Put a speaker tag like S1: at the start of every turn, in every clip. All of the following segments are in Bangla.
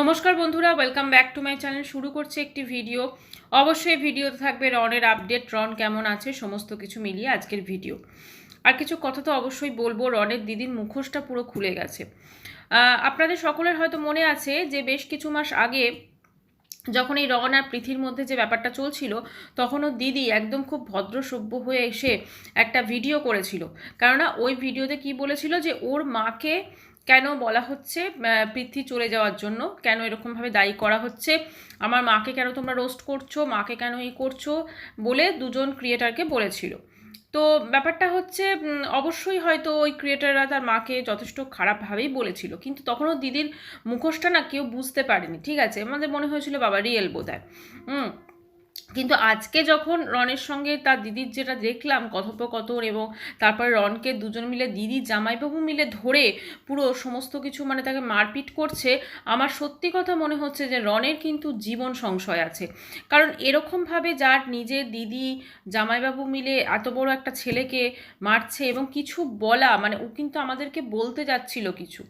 S1: নমস্কার বন্ধুরা welcome back to my channel শুরু করছে একটি ভিডিও অবশ্যই ভিডিওতে থাকবে রনের আপডেট রন কেমন আছে? সমস্ত কিছু মিলিয়ে আজকের ভিডিও আর কিছু কথা তো অবশ্যই বলব, রনের দিদির মুখোশটা পুরো খুলে গেছে। আপনাদের সকলের হয়তো মনে আছে যে বেশ কিছু মাস আগে যখন এই রন আর পৃথির মধ্যে যে ব্যাপারটা চলছিল, তখনও দিদি একদম খুব ভদ্র সভ্য হয়ে এসে একটা ভিডিও করেছিল। কেননা ওই ভিডিওতে কি বলেছিল যে ওর মাকে কেন বলা হচ্ছে পৃথ্বী চলে যাওয়ার জন্য? কেন এরকমভাবে দায়ী করা হচ্ছে? আমার মাকে কেন তোমরা রোস্ট করছ? মাকে কেন এই করছ? বলে দুজন ক্রিয়েটারকে বলেছিল। তো ব্যাপারটা হচ্ছে অবশ্যই হয়তো ওই ক্রিয়েটাররা তার মাকে যথেষ্ট খারাপভাবেই বলেছিল। কিন্তু তখনও দিদির মুখোশটা না কেউ বুঝতে পারেনি, ঠিক আছে? আমাদের মনে হয়েছিল, বাবা রিয়েল বোধ হয় হুম কিন্তু আজকে যখন রনের সঙ্গে তার দিদির যেটা দেখলাম কথোপকথন এবং তারপরে রনকে দুজন মিলে দিদি, জামাইবাবু মিলে ধরে পুরো সমস্ত কিছু মানে তাকে মারপিট করছে, আমার সত্যি কথা মনে হচ্ছে যে রনের কিন্তু জীবন সংশয় আছে। কারণ এরকমভাবে যার নিজের দিদি, জামাইবাবু মিলে এত বড় একটা ছেলেকে মারছে এবং কিছু বলা মানে ও কিন্তু আমাদেরকে বলতে যাচ্ছিল কিছু।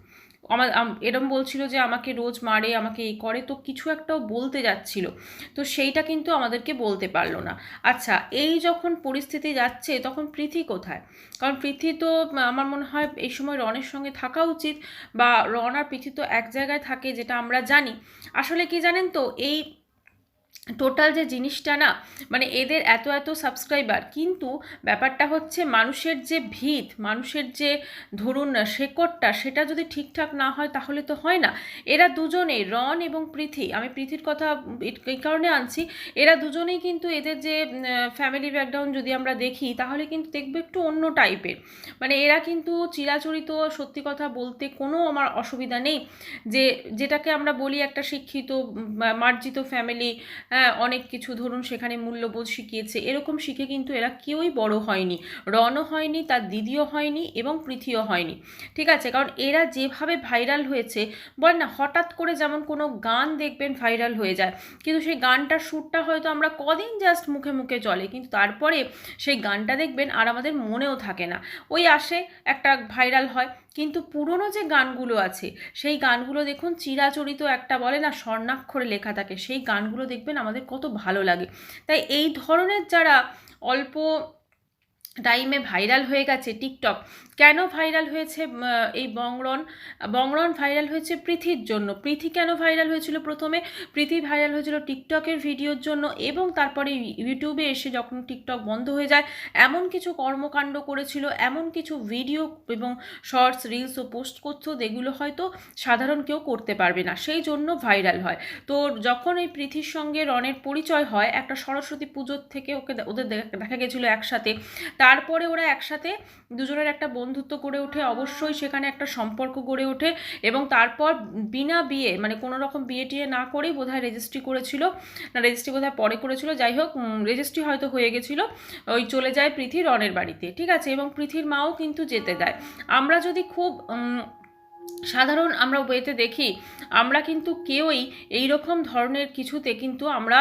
S1: আমার, আম- এরম বলছিল যে আমাকে রোজ মারে, আমাকে এই করে, তো কিছু একটাও বলতে যাচ্ছিল। তো সেইটা কিন্তু আমাদেরকে বলতে পারল না। আচ্ছা এই যখন পরিস্থিতি যাচ্ছে, তখন পৃথি কোথায়? কারণ পৃথি তো আমার মনে হয় এই সময় রনের সঙ্গে থাকা উচিত, বা রন আর পৃথি তো এক জায়গায় থাকে, যেটা আমরা জানি। আসলে কি জানেন তো, এই টোটাল যে জিনিসটা না মানে এদের এত এত সাবস্ক্রাইবার কিন্তু ব্যাপারটা হচ্ছে মানুষের যে ভিত, মানুষের যে ধরুন শেকড়টা, সেটা যদি ঠিকঠাক না হয় তাহলে তো হয় না। এরা দুজনে রন এবং পৃথি আমি পৃথির কথা এই কারণে আনছি, এরা দুজনেই কিন্তু এদের যে ফ্যামিলি ব্যাকগ্রাউন্ড যদি আমরা দেখি, তাহলে কিন্তু দেখবে একটু অন্য টাইপের মানে এরা কিন্তু চিরাচরিত, সত্যি কথা বলতে কোনো আমার অসুবিধা নেই। যে, যেটাকে আমরা বলি একটা শিক্ষিত মার্জিত ফ্যামিলি হ্যাঁ অনেক কিছু ধরুন সেখানে মূল্যবোধ শিখিয়েছে। এরকম শিখে কিন্তু এরা কেউই বড় হয়নি। রনও হয়নি, তার দিদিও হয়নি এবং পৃথিও হয়নি। ঠিক আছে? কারণ এরা যেভাবে ভাইরাল হয়েছে, বল না, হঠাৎ করে যেমন কোনো গান দেখবেন ভাইরাল হয়ে যায়। কিন্তু সেই গানটার সুরটা হয়তো আমরা কদিন জাস্ট মুখে মুখে চলে কিন্তু তারপরে সেই গানটা দেখবেন আর আমাদের মনেও থাকে না। ওই আসে একটা ভাইরাল হয় কিন্তু পুরনো যে গানগুলো আছে, সেই গানগুলো দেখুন চিরাচরিত একটা বলে না স্বর্ণাক্ষরে লেখা থাকে, সেই গানগুলো দেখবেন আমাদের কত ভালো লাগে। তাই এই ধরনের যারা অল্প টাইমে ভাইরাল হয়ে গেছে টিকটক কেন ভাইরাল হয়েছে এই বংরন? বংরন ভাইরাল হয়েছে পৃথির জন্য। পৃথি কেন ভাইরাল হয়েছিল? প্রথমে পৃথি ভাইরাল হয়েছিল টিকটকের ভিডিওর জন্য এবং তারপরে ইউটিউবে এসে যখন টিকটক বন্ধ হয়ে যায়, এমন কিছু কর্মকাণ্ড করেছিল, এমন কিছু ভিডিও এবং শর্টস রিলস ও পোস্ট করতো যেগুলো হয়তো সাধারণ কেউ করতে পারবে না। সেই জন্য ভাইরাল হয়। তো যখন এই পৃথির সঙ্গে রনের পরিচয় হয়, একটা সরস্বতী পুজোর থেকে ওকে ওদের দেখা গেছিল একসাথে। তারপরে ওরা একসাথে দুজনের একটা বন্ধুত্ব গড়ে ওঠে। অবশ্যই সেখানে একটা সম্পর্ক গড়ে ওঠে এবং তারপর বিনা বিয়ে মানে কোনো রকম বিয়ে টিয়ে না করেই বোধহয় রেজিস্ট্রি করেছিল। না রেজিস্ট্রি বোধহয় পরে করেছিল। যাই হোক রেজিস্ট্রি হয়তো হয়ে গেছিল। ওই চলে যায় পৃথি রনের বাড়িতে, ঠিক আছে? এবং পৃথির মাও কিন্তু যেতে দেয়। আমরা যদি খুব সাধারণ আমরা ওয়েতে দেখি, আমরা কিন্তু কেউই এই রকম ধরনের কিছুতে কিন্তু আমরা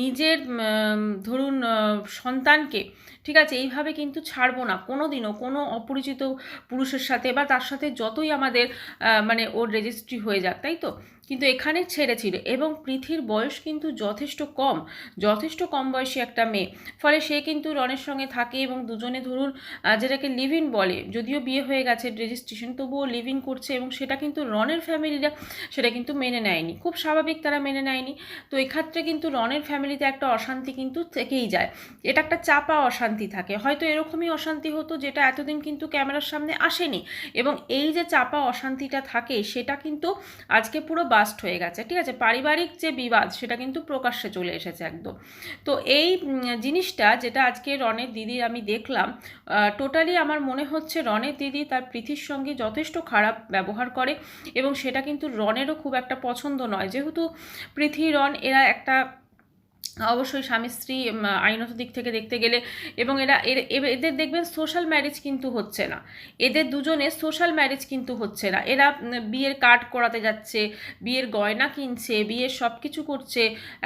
S1: নিজের ধরুন সন্তানকে, ঠিক আছে, এইভাবে কিন্তু ছাড়বো না। কোনো দিনও কোনো অপরিচিত পুরুষের সাথে বা তার সাথে যতই আমাদের মানে ওর রেজিস্ট্রি হয়ে যাক, তাই তো? কিন্তু এখানে ছেড়েছিল এবং পৃথির বয়স কিন্তু যথেষ্ট কম যথেষ্ট কম বয়সী একটা মেয়ে। ফলে সে কিন্তু রনের সঙ্গে থাকে এবং দুজনে ধরুন যেটাকে লিভ ইন বলে, যদিও বিয়ে হয়ে গেছে রেজিস্ট্রেশন তবুও লিভ ইন করছে এবং সেটা কিন্তু রনের ফ্যামিলিরা সেটা কিন্তু মেনে নেয়নি। খুব স্বাভাবিক তারা মেনে নেয়নি। তো এক্ষেত্রে কিন্তু রনের ফ্যামিলিতে একটা অশান্তি কিন্তু থেকেই যায়। এটা একটা চাপা অশান্তি থাকে। হয়তো এরকমই অশান্তি হতো যেটা এতদিন কিন্তু ক্যামেরার সামনে আসেনি। এবং এই যে চাপা অশান্তিটা থাকে, সেটা কিন্তু আজকে পুরো বাস্ট হয়ে গেছে, ঠিক আছে? পারিবারিক যে বিবাদ, সেটা কিন্তু প্রকাশ্যে চলে এসেছে একদম। তো এই জিনিসটা যেটা আজকে রনের দিদির আমি দেখলাম টোটালি আমার মনে হচ্ছে রনের দিদি তার পৃথির সঙ্গে যথেষ্ট খারাপ ব্যবহার করে এবং সেটা কিন্তু রনেরও খুব একটা পছন্দ নয়। যেহেতু পৃথি রন এরা একটা অবশ্যই স্বামী, স্ত্রী আইনত দিক থেকে দেখতে গেলে এবং এরা এদের দেখবেন সোশ্যাল ম্যারেজ কিন্তু হচ্ছে না। এদের দুজনে সোশ্যাল ম্যারেজ কিন্তু হচ্ছে না। এরা বিয়ের কার্ড করাতে যাচ্ছে, বিয়ের গয়না কিনছে, বিয়ের সব কিছু করছে,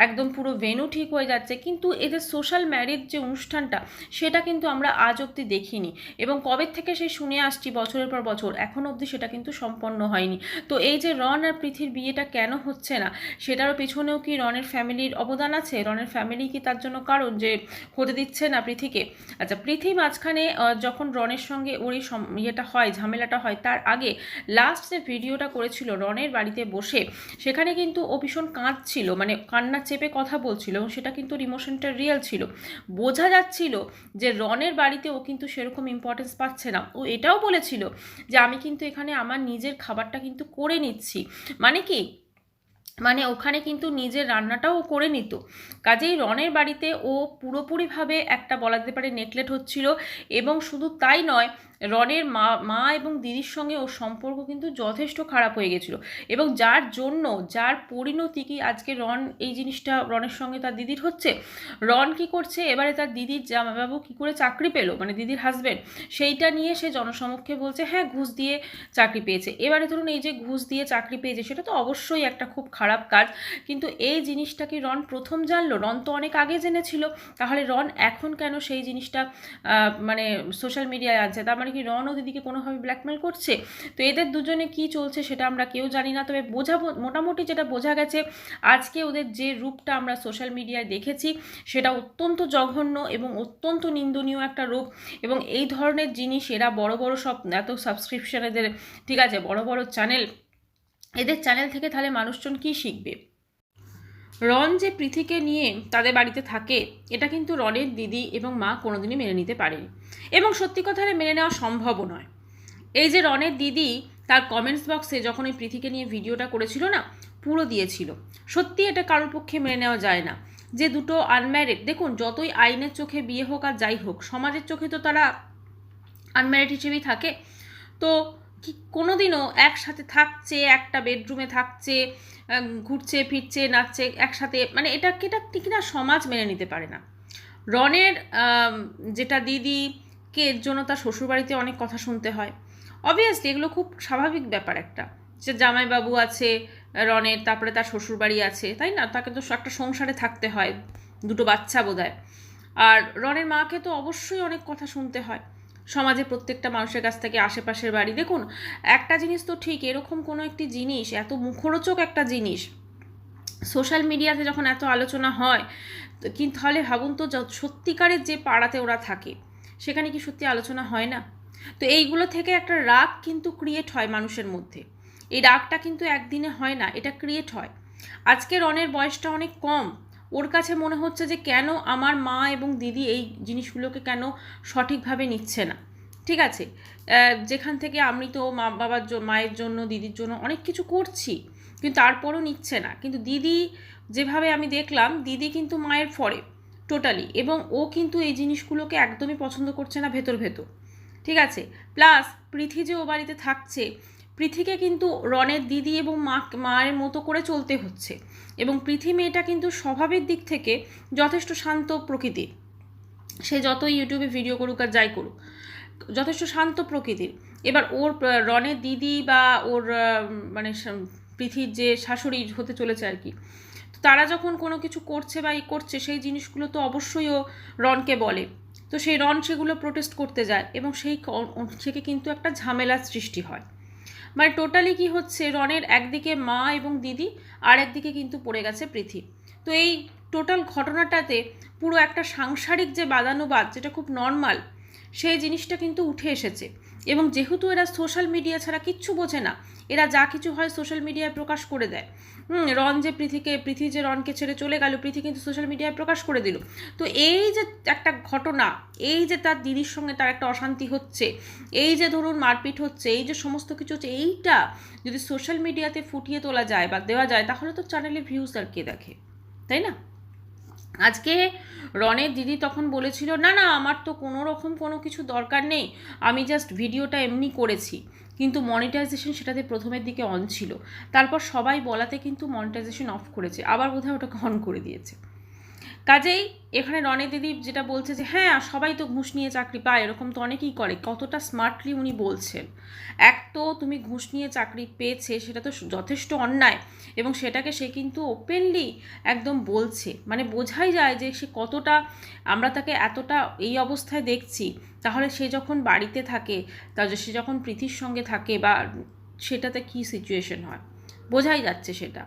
S1: একদম পুরো ভেনু ঠিক হয়ে যাচ্ছে। কিন্তু এদের সোশ্যাল ম্যারেজ যে অনুষ্ঠানটা, সেটা কিন্তু আমরা আজ অবধি দেখিনি এবং কবে থেকে সেই শুনে আসছি বছরের পর বছর, এখন অবধি সেটা কিন্তু সম্পন্ন হয়নি। তো এই যে রন আর পৃথির বিয়েটা কেন হচ্ছে না, সেটারও পেছনেও কি রনের ফ্যামিলির অবদান আছে? রনের ফ্যামিলি কি তার জন্য কারণ যে হতে দিচ্ছে না পৃথিকে? আচ্ছা পৃথি মাঝখানে যখন রনের সঙ্গে ওর ইয়েটা হয়, ঝামেলাটা হয়, তার আগে লাস্ট যে ভিডিওটা করেছিল রনের বাড়িতে বসে, সেখানে কিন্তু ও ভীষণ কাঁদছিল মানে কান্না চেপে কথা বলছিল এবং সেটা কিন্তু ইমোশনটা রিয়েল ছিল। বোঝা যাচ্ছিল যে রনের বাড়িতে ও কিন্তু সেরকম ইম্পর্টেন্স পাচ্ছে না। ও এটাও বলেছিল যে, আমি কিন্তু এখানে আমার নিজের খাবারটা কিন্তু করে নিচ্ছি। মানে কি? মানে ওখানে কিন্তু নিজের রান্নাটাও ও করে নিত। কাজেই রনের বাড়িতে ও পুরোপুরিভাবে একটা বলা যেতে পারে নেকলেট হচ্ছিল এবং শুধু তাই নয় রনের মা মা এবং দিদির সঙ্গে ওর সম্পর্ক কিন্তু যথেষ্ট খারাপ হয়ে গেছিল। এবং যার জন্য, যার পরিণতি কি আজকে রন এই জিনিসটা রনের সঙ্গে তার দিদির হচ্ছে? রন কি করছে? এবারে তার দিদির জামাইবাবু কি করে চাকরি পেল? মানে দিদির হাজবেন্ড সেইটা নিয়ে সে জনসমক্ষে বলছে হ্যাঁ ঘুষ দিয়ে চাকরি পেয়েছে। এবারে ধরুন এই যে ঘুষ দিয়ে চাকরি পেয়েছে, সেটা তো অবশ্যই একটা খুব খারাপ কাজ। কিন্তু এই জিনিসটা কি রন প্রথম জানলো? রন তো অনেক আগে জেনেছিল। তাহলে রন এখন কেন সেই জিনিসটা মানে সোশ্যাল মিডিয়ায় আছে? তার মানে কি রন ও দিদিকে কোনোভাবে ব্ল্যাকমেল করছে? তো এদের দুজনে কি চলছে সেটা আমরা কেউ জানি না। তবে বোঝা মোটামুটি যেটা বোঝা গেছে, আজকে ওদের যে রূপটা আমরা সোশ্যাল মিডিয়ায় দেখেছি, সেটা অত্যন্ত জঘন্য এবং অত্যন্ত নিন্দনীয় একটা রূপ। এবং এই ধরনের জিনিস এরা বড় বড় সব এত সাবস্ক্রিপশন এদের, ঠিক আছে, বড় বড় চ্যানেল এদের চ্যানেল থেকে তাহলে মানুষজন কি শিখবে? রন যে পৃথিকে নিয়ে তাদের বাড়িতে থাকে, এটা কিন্তু রনের দিদি এবং মা কোনোদিনই মেনে নিতে পারেনি। এবং সত্যি কথা হলে মেনে নেওয়া সম্ভবও নয়। এই যে রনের দিদি তার কমেন্টস বক্সে যখন ওই পৃথিকে নিয়ে ভিডিওটা করেছিল না, পুরো দিয়েছিল। সত্যি এটা কারোর পক্ষে মেনে নেওয়া যায় না। যে দুটো আনম্যারিড দেখুন, যতই আইনের চোখে বিয়ে হোক আর যাই হোক, সমাজের চোখে তো তারা আনম্যারিড হিসেবেই থাকে। তো কি কোনোদিনও একসাথে থাকছে, একটা বেডরুমে থাকছে ঘুরছে, ফিরছে, নাচছে, একসাথে মানে এটা এটা ঠিক না, সমাজ মেনে নিতে পারে না। রনের যেটা দিদিকে এর জন্য তার শ্বশুরবাড়িতে অনেক কথা শুনতে হয়। অবভিয়াসলি এগুলো খুব স্বাভাবিক ব্যাপার একটা। যে জামাইবাবু আছে, রনের, তারপরে তার শ্বশুরবাড়ি আছে, তাই না? তাকে তো একটা সংসারে থাকতে হয়, দুটো বাচ্চা বোধহয়। আর রনের মাকে তো অবশ্যই অনেক কথা শুনতে হয়। সমাজে প্রত্যেকটা মানুষের কাছ থেকে আশেপাশের বাড়ি। দেখুন, একটা জিনিস তো ঠিক, এরকম কোনো একটি জিনিস, এত মুখরোচক একটা জিনিস, সোশ্যাল মিডিয়াতে যখন এত আলোচনা হয় কিন্তু তাহলে ভাবুন তো সত্যিকারের যে পাড়াতে ওরা থাকে, সেখানে কি সত্যি আলোচনা হয় না? তো এইগুলো থেকে একটা রাগ কিন্তু ক্রিয়েট হয় মানুষের মধ্যে। এই রাগটা কিন্তু একদিনে হয় না, এটা ক্রিয়েট হয়। আজকে রনের বয়সটা অনেক কম ওর কাছে মনে হচ্ছে যে কেন আমার মা এবং দিদি এই জিনিসগুলোকে কেন সঠিকভাবে নিচ্ছে না। ঠিক আছে? যেখান থেকে আমি তো মা বাবার মায়ের জন্য, দিদির জন্য অনেক কিছু করছি, কিন্তু তারপরও নিচ্ছে না। কিন্তু দিদি যেভাবে আমি দেখলাম, দিদি কিন্তু মায়ের ফরে, টোটালি, এবং ও কিন্তু এই জিনিসগুলোকে একদমই পছন্দ করছে না ভেতর ভেতর। ঠিক আছে? প্লাস পৃথি যে ও বাড়িতে থাকছে পৃথিকে কিন্তু রনের দিদি এবং মা, মায়ের মতো করে চলতে হচ্ছে। এবং পৃথি মেয়েটা কিন্তু স্বভাবের দিক থেকে যথেষ্ট শান্ত প্রকৃতির। সে যতই ইউটিউবে ভিডিও করুক আর যাই করুক, যথেষ্ট শান্ত প্রকৃতির। এবার ওর রনের দিদি বা ওর মানে পৃথির যে শাশুড়ি হতে চলেছে আর কি, তো তারা যখন কোনো কিছু করছে বা ই করছে, সেই জিনিসগুলো তো অবশ্যই ও রনকে বলে। তো সেই রন সেগুলো প্রোটেস্ট করতে যায় এবং সেই ক- থেকে কিন্তু একটা ঝামেলার সৃষ্টি হয়। মানে টোটালি কি হচ্ছে? রনের একদিকে মা এবং দিদি, আর একদিকে কিন্তু পড়ে গেছে পৃথিবী। তো এই টোটাল ঘটনাটাতে পুরো একটা সাংসারিক যে বাদানুবাদ, যেটা খুব নর্মাল সেই জিনিসটা কিন্তু উঠে এসেছে। এবং যেহেতু এরা সোশ্যাল মিডিয়া ছাড়া কিচ্ছু বোঝে না, এরা যা কিছু হয় সোশ্যাল মিডিয়ায় প্রকাশ করে দেয়। হুম, রন যে পৃথিকে, পৃথি যে রনকে ছেড়ে চলে গেল, পৃথি কিন্তু সোশ্যাল মিডিয়ায় প্রকাশ করে দিল। তো এই যে একটা ঘটনা, এই যে তার দিদির সঙ্গে তার একটা অশান্তি হচ্ছে, এই যে ধরুন মারপিট হচ্ছে, এই যে সমস্ত কিছু হচ্ছে, এইটা যদি সোশ্যাল মিডিয়াতে ফুটিয়ে তোলা যায় বা দেওয়া যায়, তাহলে তো চ্যানেলে ভিউজ আর কে দেখে? তাই না? আজকে রনের দিদি তখন বলেছিল, না না, আমার তো কোনো রকম কোনো কিছু দরকার নেই, আমি জাস্ট ভিডিওটা এমনি করেছি। কিন্তু মনিটাইজেশন সেটাতে প্রথমের দিকে অন ছিল। তারপর সবাই বলাতে কিন্তু মনিটাইজেশন অফ করেছে, আবার বোধহয় ওটাকে অন করে দিয়েছে। কাজেই এখানে রনের দিদি যেটা বলছে যে হ্যাঁ সবাই তো ঘুষ নিয়ে চাকরি পায়, এরকম তো অনেকেই করে। কতটা স্মার্টলি উনি বলছেন। এক তো তুমি ঘুষ নিয়ে চাকরি পেয়েছে, সেটা তো যথেষ্ট অন্যায় এবং সেটাকে সে কিন্তু ওপেনলি একদম বলছে। মানে বোঝাই যায় যে সে কতটা, আমরা তাকে এতটা এই অবস্থায় দেখছি। তাহলে সে যখন বাড়িতে থাকে তাহলে সে যখন প্রীতির সঙ্গে থাকে বা সেটাতে কী সিচুয়েশন হয়? বোঝাই যাচ্ছে সেটা।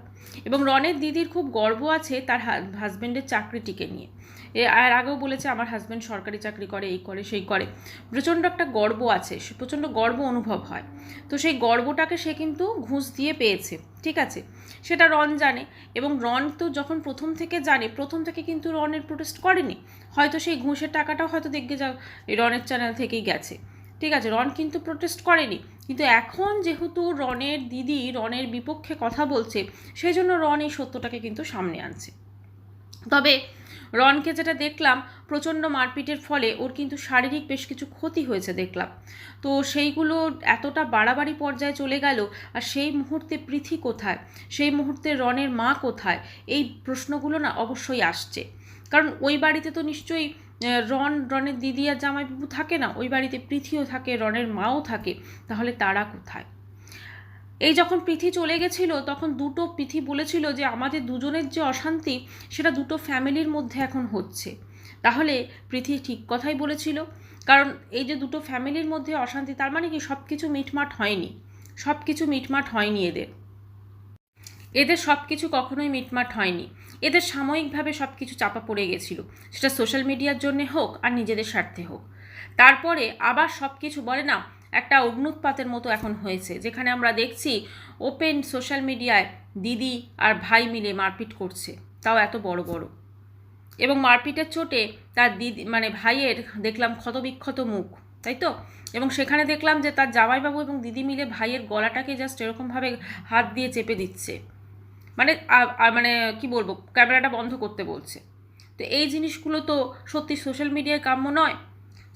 S1: এবং রনের দিদির খুব গর্ব আছে তার হাজব্যান্ডের চাকরিটিকে নিয়ে। এ, আর আগেও বলেছে, আমার হাজব্যান্ড সরকারি চাকরি করে, এই করে, সেই করে। প্রচণ্ড একটা গর্ব আছে, সে প্রচণ্ড গর্ব অনুভব হয়। তো সেই গর্বটাকে সে কিন্তু ঘুষ দিয়ে পেয়েছে, ঠিক আছে? সেটা রন জানে এবং রন তো যখন প্রথম থেকে জানে, প্রথম থেকে কিন্তু রনের প্রোটেস্ট করেনি। হয়তো সেই ঘুষের টাকাটাও হয়তো দেখবে যা রনের চ্যানেল থেকেই গেছে। ঠিক আছে রন কিন্তু প্রোটেস্ট করেনি। কিন্তু এখন যেহেতু রনের দিদি রনের বিপক্ষে কথা বলছে সেই জন্য রন এই সত্যটাকে কিন্তু সামনে আনছে। তবে রনকে যেটা দেখলাম, প্রচণ্ড মারপিটের ফলে ওর কিন্তু শারীরিক বেশ কিছু ক্ষতি হয়েছে দেখলাম। তো সেইগুলো এতটা বাড়াবাড়ি পর্যায়ে চলে গেল, আর সেই মুহূর্তে পৃথি কোথায়? সেই মুহূর্তে রনের মা কোথায়? এই প্রশ্নগুলো না অবশ্যই আসছে। কারণ ওই বাড়িতে তো নিশ্চয়ই রন, রনের দিদি আর জামাইবাবু থাকে না? ওই বাড়িতে পৃথিও থাকে, রনের মাও থাকে। তাহলে তারা কোথায়? এই যখন পৃথি চলে গেছিল, তখন দুটো পৃথি বলেছিল যে, আমাদের দুজনের যে অশান্তি, সেটা দুটো ফ্যামিলির মধ্যে এখন হচ্ছে। তাহলে পৃথি ঠিক কথাই বলেছিল। কারণ এই যে দুটো ফ্যামিলির মধ্যে অশান্তি, তার মানে কি সব কিছু মিটমাট হয়নি। সব কিছু মিটমাট হয়নি এদের। এদের সব কিছু কখনোই মিটমাট হয়নি। এদের সাময়িকভাবে সব কিছু চাপা পড়ে গেছিল। সেটা সোশ্যাল মিডিয়ার জন্যে হোক আর নিজেদের স্বার্থে হোক। তারপরে আবার সব কিছু বলে না, একটা অগ্নুৎপাতের মতো এখন হয়েছে, যেখানে আমরা দেখছি ওপেন সোশ্যাল মিডিয়ায় দিদি আর ভাই মিলে মারপিট করছে। তাও এত বড় বড়। এবং মারপিটের চোটে তার দিদি মানে ভাইয়ের দেখলাম ক্ষতবিক্ষত মুখ, তাই তো? এবং সেখানে দেখলাম যে তার জামাইবাবু এবং দিদি মিলে ভাইয়ের গলাটাকে জাস্ট এরকমভাবে হাত দিয়ে চেপে দিচ্ছে। মানে মানে কি বলব, ক্যামেরাটা বন্ধ করতে বলছে। তো এই জিনিসগুলো তো সত্যি সোশ্যাল মিডিয়ায় কাম্য নয়।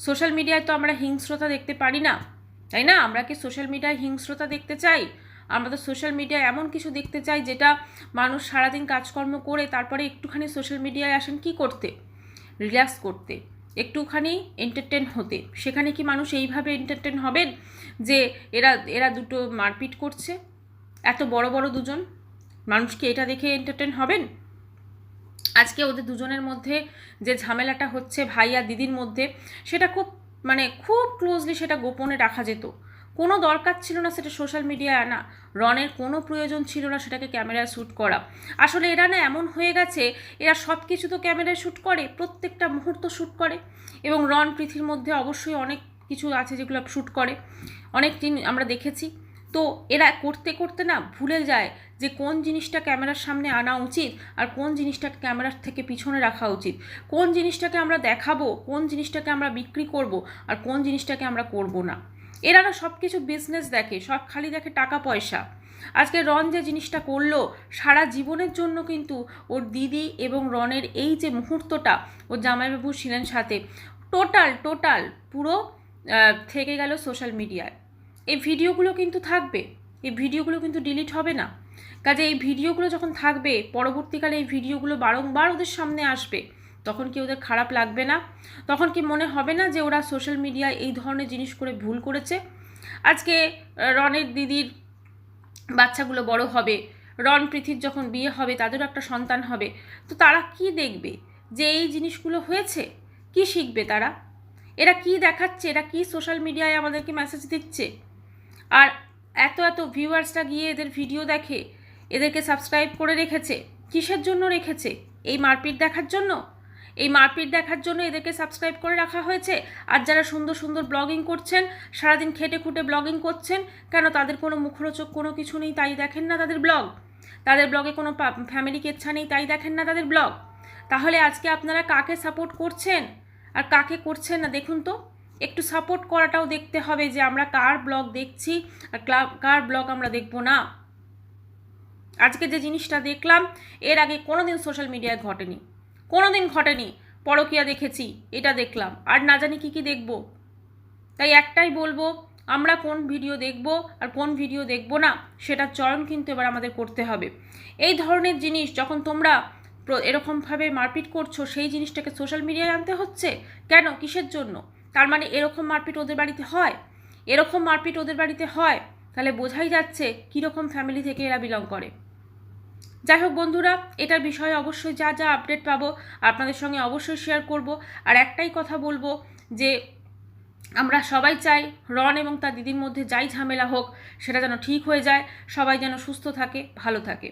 S1: সোশ্যাল মিডিয়ায় তো আমরা হিংস্রতা দেখতে পারি না, তাই না? আমরা কি সোশ্যাল মিডিয়ায় হিংস্রতা দেখতে চাই? আমরা তো সোশ্যাল মিডিয়ায় এমন কিছু দেখতে চাই যেটা মানুষ সারাদিন কাজকর্ম করে তারপরে একটুখানি সোশ্যাল মিডিয়ায় আসেন কি করতে? রিল্যাক্স করতে, একটুখানি এন্টারটেন হতে। সেখানে কি মানুষ এইভাবে এন্টারটেন হবেন যে এরা এরা দুটো মারপিট করছে? এত বড় বড় দুজন? মানুষ কি এটা দেখে এন্টারটেন হবেন? আজকে ওদের দুজনের মধ্যে যে ঝামেলাটা হচ্ছে ভাই আর দিদির মধ্যে, সেটা খুব মানে খুব ক্লোজলি সেটা গোপনে রাখা যেত। কোনো দরকার ছিল না সেটা সোশ্যাল মিডিয়ায় আনা। রনের কোনো প্রয়োজন ছিল না সেটাকে ক্যামেরায় শ্যুট করা। আসলে এরা না এমন হয়ে গেছে, এরা সব কিছু তো ক্যামেরায় শ্যুট করে, প্রত্যেকটা মুহূর্ত শ্যুট করে। এবং রন পৃথির মধ্যে অবশ্যই অনেক কিছু আছে যেগুলো শ্যুট করে। অনেক দিন আমরা দেখেছি। তো এরা করতে করতে না ভুলে যায়। যে কোন জিনিসটা ক্যামেরার সামনে আনা উচিত আর কোন জিনিসটা ক্যামেরার থেকে পিছনে রাখা উচিত। কোন জিনিসটাকে আমরা দেখাবো, কোন জিনিসটাকে আমরা বিক্রি করব আর কোন জিনিসটাকে আমরা করব না। এরা না সব কিছু বিজনেস দেখে, সব খালি দেখে টাকা পয়সা। আজকে রন যে জিনিসটা করল, সারা জীবনের জন্য কিন্তু ওর দিদি এবং রনের এই যে মুহূর্তটা, ওর জামাইবাবু ছিলেন সাথে টোটাল টোটাল পুরো থেকে গেল সোশ্যাল মিডিয়ায় এই ভিডিওগুলো কিন্তু থাকবে, এই ভিডিওগুলো কিন্তু ডিলিট হবে না। কাজে এই ভিডিওগুলো যখন থাকবে, পরবর্তীকালে এই ভিডিওগুলো বারংবার ওদের সামনে আসবে, তখন কি ওদের খারাপ লাগবে না? তখন কি মনে হবে না যে ওরা সোশ্যাল মিডিয়ায় এই ধরনের জিনিস করে ভুল করেছে? আজকে রনের দিদির বাচ্চাগুলো বড় হবে, রন পৃথির যখন বিয়ে হবে, তাদেরও একটা সন্তান হবে, তো তারা কি দেখবে? যে এই জিনিসগুলো হয়েছে? কি শিখবে তারা? এরা কি দেখাচ্ছে? এরা কি সোশ্যাল মিডিয়ায় আমাদেরকে মেসেজ দিচ্ছে? আর এত এত ভিউয়ার্সরা গিয়ে এদের ভিডিও দেখে, এদেরকে সাবস্ক্রাইব করে রেখেছে, কিসের জন্য রেখেছে? এই মারপিট দেখার জন্য? এই মারপিট দেখার জন্য এদেরকে সাবস্ক্রাইব করে রাখা হয়েছে? আর যারা সুন্দর সুন্দর ব্লগিং করছেন, সারাদিন খেটে খুঁটে ব্লগিং করছেন, কেন তাদের কোনো মুখরোচক কোনো কিছু নেই তাই দেখেন না তাদের ব্লগ তাদের ব্লগে কোনো ফ্যামিলি কেচ্ছা নেই তাই দেখেন না তাদের ব্লগ তাহলে আজকে আপনারা কাকে সাপোর্ট করছেন? আর কাকে করছেন না? দেখুন তো। একটু সাপোর্ট করাটাও দেখতে হবে যে আমরা কার ব্লগ দেখছি আর কার ব্লগ আমরা দেখব না। আজকে যে জিনিসটা দেখলাম, এর আগে কোনো দিন সোশ্যাল মিডিয়ায় ঘটেনি। কোনো দিন ঘটেনি, পরকিয়া দেখেছি, এটা দেখলাম। আর না জানি কী কী দেখব। তাই একটাই বলব, আমরা কোন ভিডিও দেখব আর কোন ভিডিও দেখব না সেটা চয়ন কিন্তু এবার আমাদের করতে হবে। এই ধরনের জিনিস যখন তোমরা এরকমভাবে মারপিট করছ, সেই জিনিসটাকে সোশ্যাল মিডিয়ায় আনতে হচ্ছে? কেন? কিসের জন্য? তার মানে এরকম মারপিট ওদের বাড়িতে হয়? এরকম মারপিট ওদের বাড়িতে হয়? তাহলে বোঝাই যাচ্ছে কীরকম ফ্যামিলি থেকে এরা বিলং করে। যাই হোক বন্ধুরা, এটার বিষয়ে অবশ্যই যা যা আপডেট পাবো আপনাদের সঙ্গে অবশ্যই শেয়ার করব। আর একটাই কথা বলব যে, আমরা সবাই চাই রন এবং তার দিদির মধ্যে যাই ঝামেলা হোক, সেটা যেন ঠিক হয়ে যায়, সবাই যেন সুস্থ থাকে, ভালো থাকে।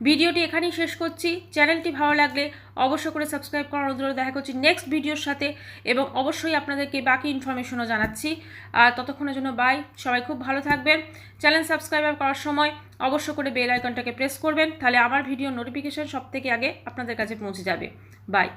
S1: ভিডিওটি এখানেই শেষ করছি। চ্যানেলটি ভালো লাগলে অবশ্য করে সাবস্ক্রাইব করার অনুরোধ দেখা করছি নেক্সট ভিডিওর সাথে এবং অবশ্যই আপনাদেরকে বাকি ইনফরমেশনও জানাচ্ছি। আর ততক্ষণের জন্য বাই সবাই খুব ভালো থাকবেন। চ্যানেল সাবস্ক্রাইব করার সময় অবশ্য করে বেল আইকনটাকে প্রেস করবেন। তাহলে আমার ভিডিও নোটিফিকেশন সব থেকে আগে আপনাদের কাছে পৌঁছে যাবে। বাই